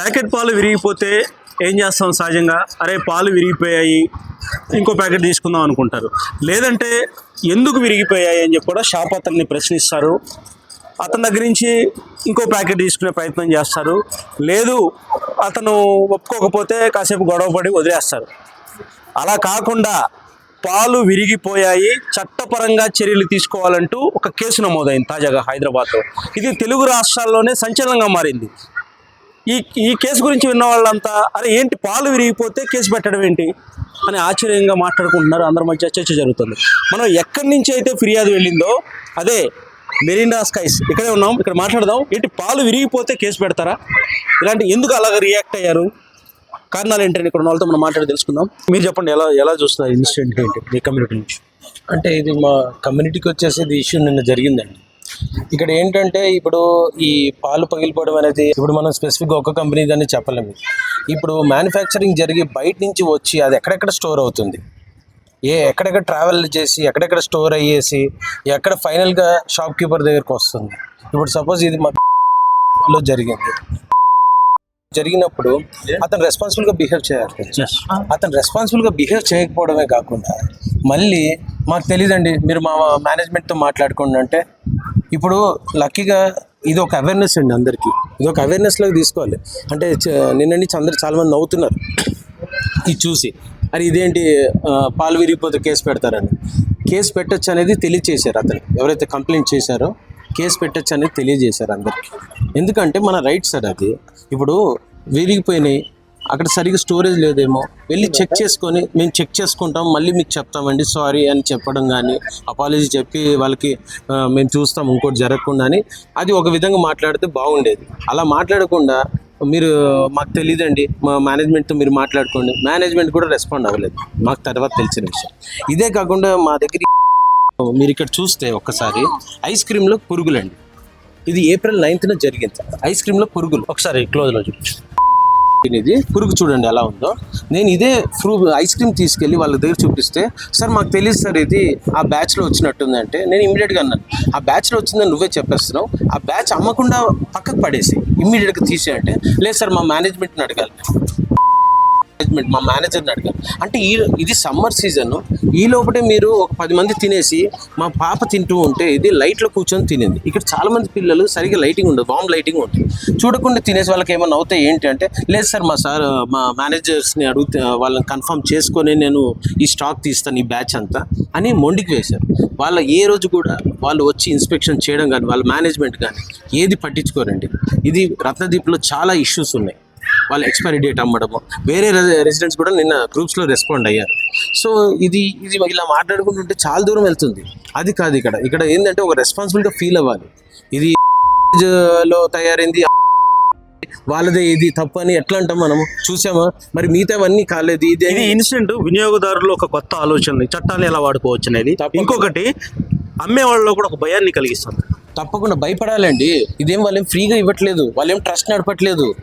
Packet పాలు విరిగిపోతే ఏం చేస్తాం సహజంగా? అరే పాలు విరిగిపోయాయి ఇంకో ప్యాకెట్ తీసుకుందాం అనుకుంటారు. లేదంటే ఎందుకు విరిగిపోయాయి అని చెప్పి కూడా షాప్ అతన్ని ప్రశ్నిస్తారు. అతని దగ్గర నుంచి ఇంకో ప్యాకెట్ తీసుకునే ప్రయత్నం చేస్తారు. లేదు అతను ఒప్పుకోకపోతే కాసేపు గొడవపడి వదిలేస్తారు. అలా కాకుండా పాలు విరిగిపోయాయి చట్టపరంగా చర్యలు తీసుకోవాలంటూ ఒక కేసు నమోదైంది తాజాగా హైదరాబాద్లో. ఇది తెలుగు రాష్ట్రాల్లోనే సంచలనంగా మారింది. ఈ ఈ కేసు గురించి విన్న వాళ్ళంతా అరే ఏంటి పాలు విరిగిపోతే కేసు పెట్టడం ఏంటి? అని ఆశ్చర్యంగా మాట్లాడుకుంటున్నారు. అందరి మధ్య చర్చ జరుగుతుంది. మనం ఎక్కడి నుంచి అయితే ఫిర్యాదు వెళ్ళిందో అదే మెరీనా స్కైస్. ఇక్కడే ఉన్నాం ఇక్కడ మాట్లాడదాం. ఏంటి పాలు విరిగిపోతే కేసు పెడతారా? ఇలాంటి ఎందుకు అలాగ రియాక్ట్ అయ్యారు? కారణాలు ఏంటని ఇక్కడ ఉన్న వాళ్ళతో మనం మాట్లాడి తెలుసుకుందాం. మీరు చెప్పండి ఎలా ఎలా చూస్తున్నారు ఇన్సిడెంట్ ఏంటి మీ కమ్యూనిటీ నుంచి? అంటే ఇది మా కమ్యూనిటీకి వచ్చేసి ఇది ఇష్యూ నిన్న జరిగిందండి. ఇక్కడ ఏంటంటే ఇప్పుడు ఈ పాలు పగిలిపోవడం అనేది ఇప్పుడు మనం స్పెసిఫిక్గా ఒక కంపెనీ దాన్ని చెప్పలేము. ఇప్పుడు మ్యానుఫ్యాక్చరింగ్ జరిగి బయట నుంచి వచ్చి అది ఎక్కడెక్కడ స్టోర్ అవుతుంది? ఏ ఎక్కడెక్కడ ట్రావెల్ చేసి ఎక్కడెక్కడ స్టోర్ అయ్యేసి ఎక్కడ ఫైనల్గా షాప్ కీపర్ దగ్గరికి వస్తుంది? ఇప్పుడు సపోజ్ ఇది మా లో జరిగింది. జరిగినప్పుడు అతను రెస్పాన్సిబుల్గా బిహేవ్ చేయాలి. అతను రెస్పాన్సిబుల్గా బిహేవ్ చేయకపోవడమే కాకుండా మళ్ళీ మాకు తెలియదండి మీరు మా మేనేజ్మెంట్తో మాట్లాడుకోండి అంటే ఇప్పుడు లక్కీగా ఇది ఒక అవేర్నెస్ అండి అందరికీ. ఇది ఒక అవేర్నెస్లోకి తీసుకోవాలి. అంటే నిన్న నుంచి అందరు చాలామంది నవ్వుతున్నారు. ఇది చూసి. అరే ఇదేంటి పాలు విరిగిపోతే కేసు పెడతారని. కేసు పెట్టొచ్చు అనేది తెలియచేశారు అతను. ఎవరైతే కంప్లైంట్ చేశారో కేసు పెట్టొచ్చు అనేది తెలియజేశారు అందరికీ. ఎందుకంటే మన రైట్స్ సార్ అది. ఇప్పుడు విరిగిపోయినాయి. అక్కడ సరిగ్గా స్టోరేజ్ లేదేమో. వెళ్ళి చెక్ చేసుకొని మేము చెక్ చేసుకుంటాం మళ్ళీ మీకు చెప్తామండి సారీ అని చెప్పడం కానీ అపాలజీ చెప్పి వాళ్ళకి మేము చూస్తాం ఇంకోటి జరగకుండా అని. అది ఒక విధంగా మాట్లాడితే బాగుండేది. అలా మాట్లాడకుండా మీరు మాకు తెలియదండి మా మేనేజ్మెంట్తో మీరు మాట్లాడుకోండి. మేనేజ్మెంట్ కూడా రెస్పాండ్ అవ్వలేదు. మాకు తర్వాత తెలిసిన విషయం. ఇదే కాకుండా మా దగ్గర మీరు ఇక్కడ చూస్తే ఒక్కసారి ఐస్ క్రీమ్లో పురుగులండి. ఇది ఏప్రిల్ నైన్త్న జరిగింది. ఐస్ క్రీమ్లో పురుగులు. ఒకసారి క్లోజ్లో చూపించు. ఇది పురుగు చూడండి ఎలా ఉందో. నేను ఇదే ఫ్రూ ఐస్ క్రీమ్ తీసుకెళ్ళి వాళ్ళ దగ్గర చూపిస్తే సార్ మాకు తెలియదు సార్ ఇది ఆ బ్యాచ్లో వచ్చినట్టుంది అంటే నేను ఇమీడియట్గా అన్నాను. ఆ బ్యాచ్లో వచ్చిందని నువ్వే చెప్పేస్తున్నావు. ఆ బ్యాచ్ అమ్మకుండా పక్కకు పడేసి ఇమీడియట్గా తీసేయంటే. లేదు సార్ మా మేనేజ్మెంట్ని అడగాలి. మేనేజ్మెంట్ మా మేనేజర్ని అడిగాను అంటే ఈ ఇది సమ్మర్ సీజన్ ఈ లోపటే మీరు ఒక పది మంది తినేసి మా పాప తింటూ ఉంటే ఇది లైట్లో కూర్చొని తినేది. ఇక్కడ చాలామంది పిల్లలు సరిగ్గా లైటింగ్ ఉండదు బాంబ్ లైటింగ్ ఉంటుంది. చూడకుండా తినేసి వాళ్ళకి ఏమైనా అవుతాయి ఏంటి అంటే లేదు సార్ మా సార్ మా మేనేజర్స్ని అడిగితే వాళ్ళని కన్ఫర్మ్ చేసుకొని నేను ఈ స్టాక్ తీస్తాను ఈ బ్యాచ్ అంతా అని మొండికి వేశారు. వాళ్ళ ఏ రోజు కూడా వాళ్ళు వచ్చి ఇన్స్పెక్షన్ చేయడం కానీ వాళ్ళ మేనేజ్మెంట్ కానీ ఏది పట్టించుకోరండి. ఇది రత్నదీప్లో చాలా ఇష్యూస్ ఉన్నాయి. వాళ్ళ ఎక్స్పైరీ డేట్ అమ్మడము. వేరే రెసిడెంట్స్ కూడా నిన్న గ్రూప్స్లో రెస్పాండ్ అయ్యారు. సో ఇది ఇది ఇలా మాట్లాడుకుంటుంటే చాలా దూరం వెళ్తుంది. అది కాదు ఇక్కడ. ఇక్కడ ఏంటంటే ఒక రెస్పాన్సిబిలిటీగా ఫీల్ అవ్వాలి. ఇది లో తయారైంది. వాళ్ళదే ఇది తప్పు అని ఎట్లా అంటాం మనము? చూసామా? మరి మిగతావన్నీ కాలేదు. ఇది ఇది ఇన్సిడెంట్ వినియోగదారులు ఒక కొత్త ఆలోచన చట్టాన్ని ఎలా వాడుకోవచ్చు అనేది. ఇంకొకటి అమ్మే వాళ్ళలో కూడా ఒక భయాన్ని కలిగిస్తుంది. తప్పకుండా భయపడాలండి. ఇదేం వాళ్ళు ఫ్రీగా ఇవ్వట్లేదు. వాళ్ళు ట్రస్ట్ నడపట్లేదు.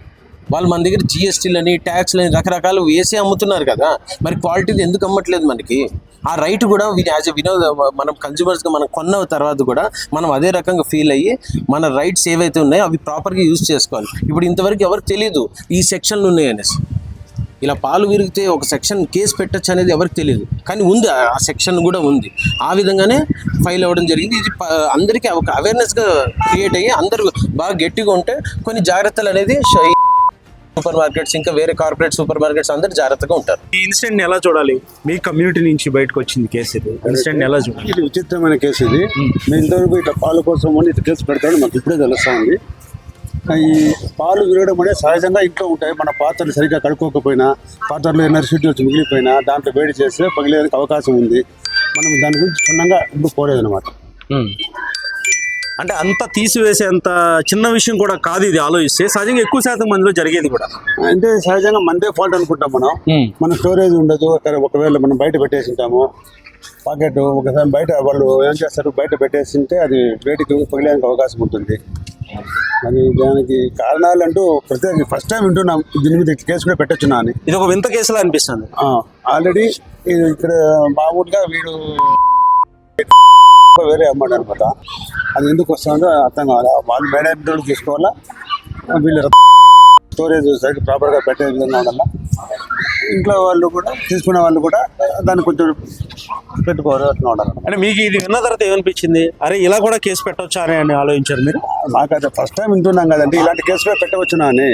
వాళ్ళు మన దగ్గర జిఎస్టీలని ట్యాక్స్లని రకరకాలు వేసి అమ్ముతున్నారు కదా. మరి క్వాలిటీలు ఎందుకు అమ్మట్లేదు మనకి? ఆ రైట్ కూడా యాజ్ ఎ వినోద మనం కన్జ్యూమర్స్గా మనం కొన్న తర్వాత కూడా మనం అదే రకంగా ఫీల్ అయ్యి మన రైట్స్ ఏవైతే ఉన్నాయో అవి ప్రాపర్గా యూజ్ చేసుకోవాలి. ఇప్పుడు ఇంతవరకు ఎవరికి తెలియదు ఈ సెక్షన్లు ఉన్నాయి అనేసి ఇలా పాలు విరిగితే ఒక సెక్షన్ కేసు పెట్టచ్చు అనేది ఎవరికి తెలియదు కానీ ఉంది ఆ- సెక్షన్ కూడా ఉంది. ఆ విధంగానే ఫైల్ అవ్వడం జరిగింది. ఇది అందరికీ ఒక అవేర్నెస్గా క్రియేట్ అయ్యి అందరూ బాగా గట్టిగా ఉంటే కొన్ని జాగ్రత్తలు అనేది సూపర్ మార్కెట్స్ ఇంకా వేరే కార్పొరేట్ సూపర్ మార్కెట్స్ అందరూ జాగ్రత్తగా ఉంటారు. ఈ ఇన్సిడెంట్ ఎలా చూడాలి? మీ కమ్యూనిటీ నుంచి బయటకు వచ్చింది కేసు ఇది. ఇన్సిడెంట్ ఎలా చూడాలి? ఇది విచిత్రమైన కేసు ఇది. మేము ఇంతవరకు ఇట్లా పాలు కోసం అని ఇట్లా కేసు పెడతాడు మాకు ఇప్పుడే తెలుస్తా ఉంది. ఈ పాలు విరగడం అనేది సహజంగా ఇంట్లో ఉంటాయి. మన పాత్రలు సరిగ్గా కడుక్కోకపోయినా పాత్రలో ఎనర్జీ వచ్చి మిగిలిపోయినా దాంట్లో వేడి చేస్తే పగిలేదానికి అవకాశం ఉంది. మనం దాని గురించి క్షుణ్ణంగా ఇప్పుడు పోలేదు అనమాట అంటే అంత తీసివేసేంత చిన్న విషయం కూడా కాదు ఇది ఆలోచిస్తే సహజంగా ఎక్కువ శాతం మందిలో జరిగేది కూడా. అంటే సహజంగా మనదే ఫాల్ట్ అనుకుంటాం మనం. మన స్టోరేజ్ ఉండదు ఒక- ఒకవేళ మనం బయట పెట్టేసి ఉంటాము పాకెట్ ఒకసారి బయట వాళ్ళు ఏం చేస్తారు బయట పెట్టేసింటే అది వేడికి పగిలేదానికి అవకాశం ఉంటుంది. అది దానికి కారణాలు అంటూ ప్రత్యేక ఫస్ట్ టైం వింటున్నాం దీని మీద కేసు కూడా పెట్టొచ్చున్నా అని ఇది ఒక వింత కేసులా అనిపిస్తుంది. ఆల్రెడీ ఇక్కడ మామూలుగా వీడు వేరే అమ్మాడు అనమాట అది ఎందుకు వస్తుందో అర్థం కావాలి? వాళ్ళు మేనేజ్మెంట్ తీసుకోవాలా? వీళ్ళు స్టోరేజ్ సరిగ్గా ప్రాపర్గా పెట్టే విధంగా ఉండాలా? ఇంట్లో వాళ్ళు కూడా తీసుకునే వాళ్ళు కూడా దాన్ని కొంచెం పెట్టుకోరు అట్లా ఉండాలి అంటే మీకు ఇది విన్న తర్వాత ఏమనిపించింది? అరే ఇలా కూడా కేసు పెట్టవచ్చా అని ఆలోచించారు మీరు? మాకైతే ఫస్ట్ టైం వింటున్నాం కదండి. ఇలాంటి కేసులు పెట్టవచ్చు అని.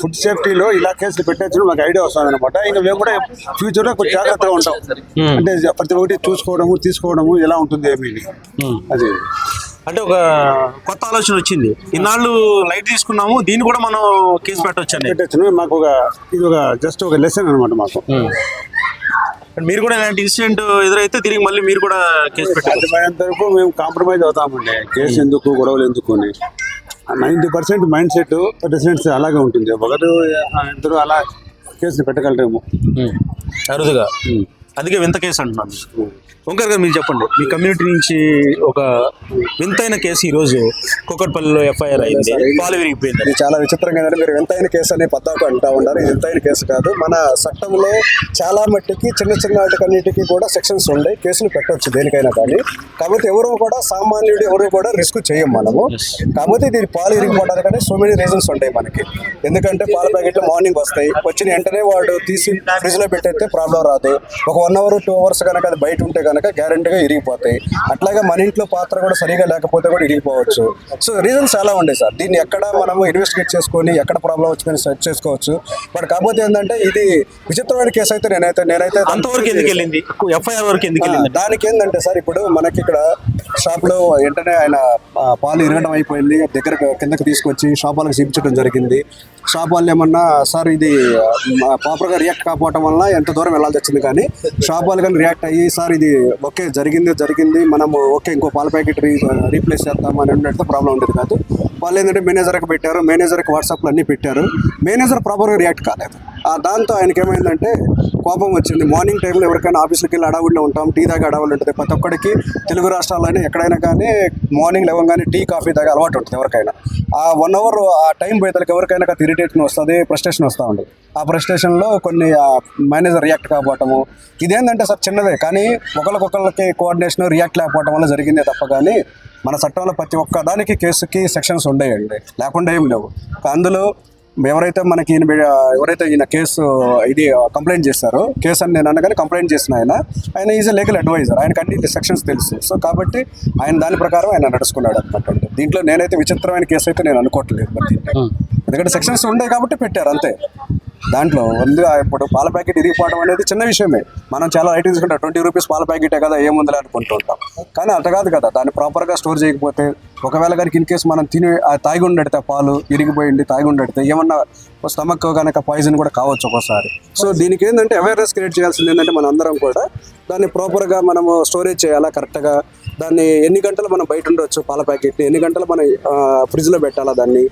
ఫుడ్ సేఫ్టీలో ఇలా కేసులు పెట్టచ్చు మాకు ఐడియా వస్తుంది అనమాట ఇంకా మేము కూడా ఫ్యూచర్లో కొంచెం జాగ్రత్తగా ఉంటాం. అంటే ప్రతి ఒక్కటి చూసుకోవడము తీసుకోవడము ఎలా ఉంటుంది ఏమి అది. అంటే ఒక కొత్త ఆలోచన వచ్చింది. ఇన్నాళ్ళు లైట్ తీసుకున్నాము దీన్ని కూడా మనం కేసు పెట్టవచ్చు పెట్టచ్చు. మాకు ఒక ఇది ఒక జస్ట్ ఒక లెసన్ అనమాట మాకు. మీరు కూడా ఇలాంటి ఇన్సిడెంట్ ఎదురైతే తిరిగి మళ్ళీ మీరు కూడా కేసు పెట్టారు సాధ్యమైనంత వరకు మేము కాంప్రమైజ్ అవుతామండి. కేసు ఎందుకు గొడవలు ఎందుకు అని. Ninety percent mind set residents అలాగే ఉంటుంది. ఒకరు ఇద్దరు అలా కేసులు పెట్టగలరేమో. అరుదుగా అందుకే వింత కేసు అంటున్నాను. ఓంకర్ గారు మీరు చెప్పండి. మీ కమ్యూనిటీ నుంచి ఒక వింతైన కేసు ఈ రోజు కుక్కట్పల్లిలో ఎఫ్ఐఆర్ అయింది. పాలు విరిగిపోయింది. ఇది చాలా విచిత్రంగా ఏంటంటే మీరు వింతైన కేసు అని పద్దాకు అంటా ఉన్నారు. ఇది వింతైన కేసు కాదు. మన చట్టంలో చాలా మట్టికి చిన్న చిన్న వాటికన్నిటికీ కూడా సెక్షన్స్ ఉన్నాయి కేసులు పెట్టవచ్చు దేనికైనా కానీ. కాకపోతే ఎవరు కూడా సామాన్యుడు ఎవరు కూడా రిస్క్ చేయం మనము. కాకపోతే ఇది పాలు ఇరిగిపోవడానికంటే సో మెనీ రీజన్స్ ఉంటాయి మనకి. ఎందుకంటే పాల ప్యాకెట్లు మార్నింగ్ వస్తాయి. వచ్చిన వెంటనే వాడు తీసి ఫ్రిడ్జ్లో పెట్టేస్తే ప్రాబ్లం రాదు. ఒక వన్ అవర్ టూ అవర్స్ కనుక అది బయట ఉంటే కనుక గ్యారంటీగా ఇరిగిపోతాయి. అట్లాగే మన ఇంట్లో పాత్ర కూడా సరిగా లేకపోతే కూడా ఇరిగిపోవచ్చు. సో రీజన్స్ చాలా ఉంటాయి సార్. దీన్ని ఎక్కడ మనము ఇన్వెస్టిగేట్ చేసుకొని ఎక్కడ ప్రాబ్లం వచ్చిందని సెర్చ్ చేసుకోవచ్చు. బట్ కాకపోతే ఏంటంటే ఇది విచిత్రమైన కేసు అయితే నేనైతే నేనైతే అంతవరకు ఎందుకు వెళ్ళింది? ఎఫ్ఐఆర్ వరకు ఎందుకు వెళ్ళింది దానికి ఏంటంటే సార్ ఇప్పుడు మనకి ఇక్కడ షాప్లో వెంటనే ఆయన పాలు ఇరగడం అయిపోయింది. దగ్గర కిందకి తీసుకొచ్చి షాప్ వాళ్ళకి చూపించడం జరిగింది. షాప్ వాళ్ళు ఏమన్నా సార్ ఇది ప్రాపర్గా రియాక్ట్ కాకపోవడం వల్ల ఎంత దూరం వెళ్ళాల్సి వచ్చింది? కానీ షాప్ వాళ్ళు కానీ రియాక్ట్ అయ్యి సార్ ఇది ఓకే జరిగింది జరిగింది. మనము ఓకే ఇంకో పాల ప్యాకెట్ రీ రీప్లేస్ చేద్దాం అని అంటే ప్రాబ్లం ఉండేది కాదు. వాళ్ళు ఏంటంటే మేనేజర్కి పెట్టారు. మేనేజర్కి వాట్సాప్లో అన్నీ పెట్టారు. మేనేజర్ ప్రాపర్గా రియాక్ట్ కాలేదు. దాంతో ఆయనకి ఏమైందంటే కోపం వచ్చింది. మార్నింగ్ టైంలో ఎవరికైనా ఆఫీస్కి వెళ్ళి అడవుల్లో ఉంటాం. టీ తాగే అడవులు ఉంటుంది. ప్రతి ఒక్కడికి తెలుగు రాష్ట్రాల్లోనే ఎక్కడైనా కానీ మార్నింగ్ లేవగానే టీ కాఫీ తాగే అలవాటు ఉంటుంది ఎవరికైనా. ఆ వన్ అవర్ ఆ టైం పోయేతలకి ఎవరికైనా ఇరిటేషన్ వస్తుంది ఫ్రస్ట్రేషన్ వస్తూ ఉంది ఆ ఫ్రస్ట్రేషన్లో కొన్ని మేనేజర్ రియాక్ట్ కాకపోవటము. ఇదేంటంటే సార్ చిన్నదే. కానీ ఒకరికొకరికి కోఆర్డినేషన్ రియాక్ట్ లేకపోవడం వల్ల జరిగిందే తప్ప కానీ మన చట్టంలో ప్రతి ఒక్క దానికి కేసుకి సెక్షన్స్ ఉండేయండి. లేకుండా ఏం లేవు. అందులో ఎవరైతే మనకి ఈయన ఎవరైతే ఈయన కేసు ఇది కంప్లైంట్ చేస్తారో కేసు అని నేను అనగానే కంప్లైంట్ చేసిన ఆయన. ఆయన ఈజ్ లీగల్ అడ్వైజర్ ఆయనకు అన్ని సెక్షన్స్ తెలుసు. సో కాబట్టి ఆయన దాని ప్రకారం ఆయన నడుచుకున్నాడు అనమాట దీంట్లో నేనైతే విచిత్రమైన కేసు అయితే నేను అనుకోవట్లేదు. ఎందుకంటే సెక్షన్స్ ఉండే కాబట్టి పెట్టారు అంతే. దాంట్లో ఉంది ఇప్పుడు పాల ప్యాకెట్ ఇరిగిపోవడం అనేది చిన్న విషయమే. మనం చాలా రైట్ తీసుకుంటాం. ట్వంటీ రూపీస్ పాల ప్యాకెటే కదా ఏముందిలే అనుకుంటుంటాం కానీ అట్లా కాదు కదా. దాన్ని ప్రాపర్గా స్టోర్ చేయకపోతే ఒకవేళ కనుక ఇన్ కేసు మనం తిని ఆ తాగి ఉండడితే పాలు ఇరిగిపోయింది తాగి ఉండడితే ఏమన్నా స్టమక్ కనుక పాయిజన్ కూడా కావచ్చు ఒకసారి సో దీనికి ఏంటంటే అవేర్నెస్ క్రియేట్ చేయాల్సింది ఏంటంటే మన అందరం కూడా దాన్ని ప్రాపర్గా మనము స్టోరేజ్ చేయాలా కరెక్ట్గా దాన్ని ఎన్ని గంటలు మనం బయట ఉండొచ్చు పాల ప్యాకెట్ని? ఎన్ని గంటలు మనం ఫ్రిడ్జ్లో పెట్టాలా దాన్ని?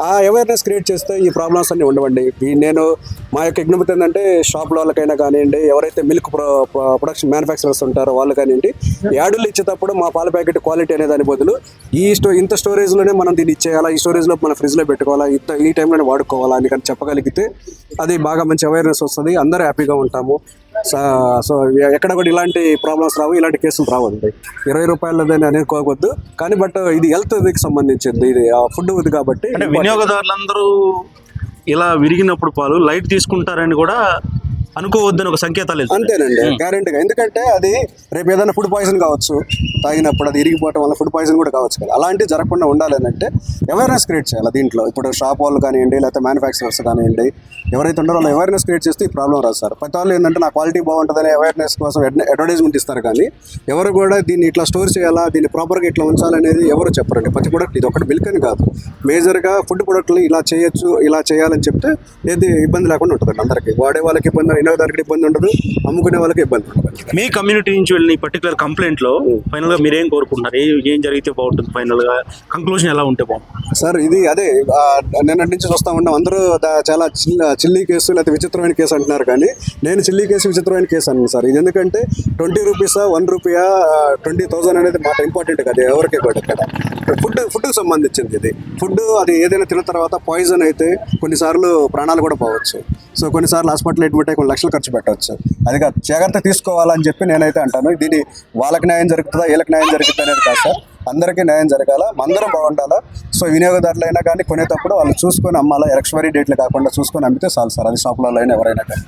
ఆ అవేర్నెస్ క్రియేట్ చేస్తే ఈ ప్రాబ్లమ్స్ అన్నీ ఉండవండి. నేను మా యొక్క విజ్ఞప్తి ఏంటంటే షాప్ల వాళ్ళకైనా కానివ్వండి ఎవరైతే మిల్క్ ప్రొడక్షన్ మ్యానుఫ్యాక్చరర్స్ ఉంటారో వాళ్ళు కానివ్వండి యాడులు ఇచ్చేటప్పుడు మా పాల ప్యాకెట్ క్వాలిటీ అనే దాని బదులు ఈ స్టో ఇంత స్టోరేజ్లోనే మనం దీన్ని ఇచ్చేయాలా? ఈ స్టోరేజ్లో మన ఫ్రిడ్జ్లో పెట్టుకోవాలా? ఇంత ఈ టైంలోనే వాడుకోవాలా? అని కానీ చెప్పగలిగితే అది బాగా మంచి అవేర్నెస్ వస్తుంది. అందరూ హ్యాపీగా ఉంటాము. స- సో ఎక్కడ కూడా ఇలాంటి ప్రాబ్లమ్స్ రావు ఇలాంటి కేసులు రావండి. ఇరవై రూపాయలదని అనుకోవద్దు కానీ బట్ ఇది హెల్త్కి సంబంధించింది. ఇది ఫుడ్ ఉంది కాబట్టి వినియోగదారులందరూ ఇలా విరిగినప్పుడు పాలు లైట్ తీసుకుంటారని కూడా అనుకోవద్దని ఒక సంకేతాలు. అంతేనండి గ్యారెంటీగా ఎందుకంటే అది రేపు ఏదైనా ఫుడ్ పాయిజన్ కావచ్చు తాగినప్పుడు అది ఇరిగిపోవటం వల్ల ఫుడ్ పాయిజన్ కూడా కావచ్చు కదా. అలాంటివి జరగకుండా ఉండాలి అంటే అవేర్నెస్ క్రియేట్ చేయాలి దీంట్లో. ఇప్పుడు షాప్ వాళ్ళు కానివ్వండి లేకపోతే మ్యానుఫ్యాక్చరర్స్ కానివ్వండి ఎవరైతే ఉన్నారో వాళ్ళు అవేర్నెస్ క్రియేట్ చేస్తే ఈ ప్రాబ్లం రాదు సార్ ప్రతి వాళ్ళు ఏంటంటే నా క్వాలిటీ బాగుంటుందని అవేర్నెస్ కోసం అడ్వర్టైజ్మెంట్ ఇస్తారు కానీ ఎవరు కూడా దీన్ని ఇట్లా స్టోర్ చేయాలా దీన్ని ప్రాపర్గా ఇట్లా ఉంచాలనేది ఎవరు చెప్పరండి. ప్రతి ప్రొడక్ట్ ఇది ఒకటి మిల్క్ అని కాదు. మేజర్గా ఫుడ్ ప్రొడక్ట్లు ఇలా చేయొచ్చు ఇలా చేయాలని చెప్తే ఏది ఇబ్బంది లేకుండా ఉంటుంది అందరికీ. వాడే వాళ్ళకి ఇబ్బంది వినియోగదారుకి ఇబ్బంది ఉండదు. అమ్ముకునే వాళ్ళకి ఇబ్బంది ఉండదు. మీ కమ్యూనిటీ నుంచి వెళ్ళిన ఈ పర్టికులర్ కంప్లైంట్లో ఫైనల్గా మీరేం కోరుకుంటున్నారు? ఏ- జరిగితే బాగుంటుంది ఫైనల్గా? కంక్లూజన్ ఎలా ఉంటే బాగుంటుంది? సార్ ఇది అదే నిన్నటి నుంచి చూస్తా ఉన్నాం. అందరూ చాలా చిల్ల కేసు లేకపోతే విచిత్రమైన కేసు అంటున్నారు కానీ నేను చిల్లీ కేసు విచిత్రమైన కేసు అన్నాను సార్. ఇది ఎందుకంటే ట్వంటీ రూపీసా వన్ రూపీయా ట్వంటీ థౌసండ్ అనేది మాట ఇంపార్టెంట్ కదా ఎవరికి కూడా ఇక్కడ ఫుడ్ ఫుడ్కి సంబంధించింది ఇది. ఫుడ్ అది ఏదైనా తిన్న తర్వాత పాయిజన్ అయితే కొన్నిసార్లు ప్రాణాలు కూడా పోవచ్చు. సో కొన్నిసార్లు హాస్పిటల్ అడ్మిట్ అయ్యి లక్షలు ఖర్చు పెట్టవచ్చు. అది కాదు జాగ్రత్త తీసుకోవాలని చెప్పి నేనైతే అంటాను. దీని వాళ్ళకి న్యాయం జరుగుతుందా వీళ్ళకి న్యాయం జరుగుతుందా అనేది కాదు సార్. అందరికీ న్యాయం జరగాల అందరం బాగుండాలా. సో వినియోగదారులైనా కానీ కొనేటప్పుడు వాళ్ళు చూసుకొని అమ్మాలా ఎక్స్పైరీ డేట్లు కాకుండా చూసుకొని అమ్మితే చాలు సార్. అది షాపులలో అయినా ఎవరైనా కానీ.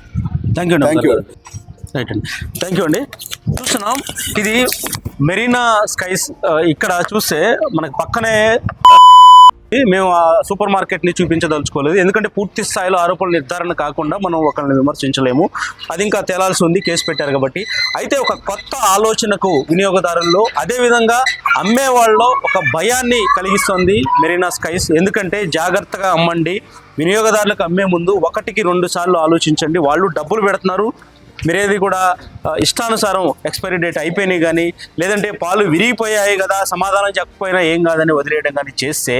Thank you Thank you. Right అండి. థ్యాంక్ యూ అండి. చూస్తున్నాం. ఇది మెరీనా స్కైస్ ఇక్కడ చూస్తే మనకు పక్కనే మేము ఆ సూపర్ మార్కెట్ని చూపించదలుచుకోలేదు. ఎందుకంటే పూర్తి స్థాయిలో ఆరోపణలు నిర్ధారణ కాకుండా మనం ఒకరిని విమర్శించలేము. అది ఇంకా తేలాల్సి ఉంది కేసు పెట్టారు కాబట్టి. అయితే ఒక కొత్త ఆలోచనకు వినియోగదారుల్లో అదేవిధంగా అమ్మే వాళ్ళలో ఒక భయాన్ని కలిగిస్తుంది మెరీనా స్కైస్. ఎందుకంటే జాగ్రత్తగా అమ్మండి. వినియోగదారులకు అమ్మే ముందు ఒకటికి రెండు సార్లు ఆలోచించండి. వాళ్ళు డబ్బులు పెడుతున్నారు మీరేది కూడా ఇష్టానుసారం ఎక్స్పైరీ డేట్ అయిపోయినాయి కానీ లేదంటే పాలు విరిగిపోయాయి కదా సమాధానం చెప్పకపోయినా ఏం కాదని వదిలేయడం కానీ చేస్తే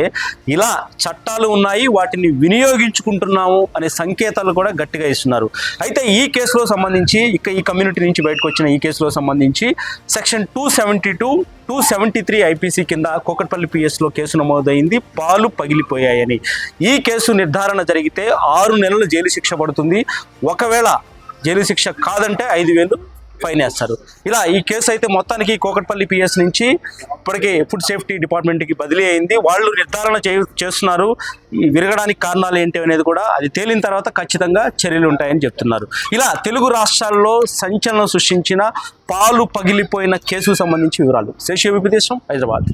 ఇలా చట్టాలు ఉన్నాయి వాటిని వినియోగించుకుంటున్నాము అనే సంకేతాలు కూడా గట్టిగా ఇస్తున్నారు. అయితే ఈ కేసులో సంబంధించి ఇక ఈ కమ్యూనిటీ నుంచి బయటకు వచ్చిన ఈ కేసులో సంబంధించి section two seventy two two seventy three IPC కింద కోకట్పల్లి పిఎస్లో కేసు నమోదైంది పాలు పగిలిపోయాయని. ఈ కేసు నిర్ధారణ జరిగితే ఆరు నెలలు జైలు శిక్ష పడుతుంది. ఒకవేళ జైలు శిక్ష కాదంటే ఐదు వేలు ఫైన్ వేస్తారు. ఇలా ఈ కేసు అయితే మొత్తానికి కోకట్పల్లి పిఎస్ నుంచి ఇప్పటికే ఫుడ్ సేఫ్టీ డిపార్ట్మెంట్కి బదిలీ అయింది. వాళ్ళు నిర్ధారణ చేస్తున్నారు. విరగడానికి కారణాలు ఏంటి అనేది కూడా అది తేలిన తర్వాత ఖచ్చితంగా చర్యలు ఉంటాయని చెప్తున్నారు. ఇలా తెలుగు రాష్ట్రాల్లో సంచలనం సృష్టించిన పాలు పగిలిపోయిన కేసుకు సంబంధించి వివరాలు. శేష విపదేశం హైదరాబాద్.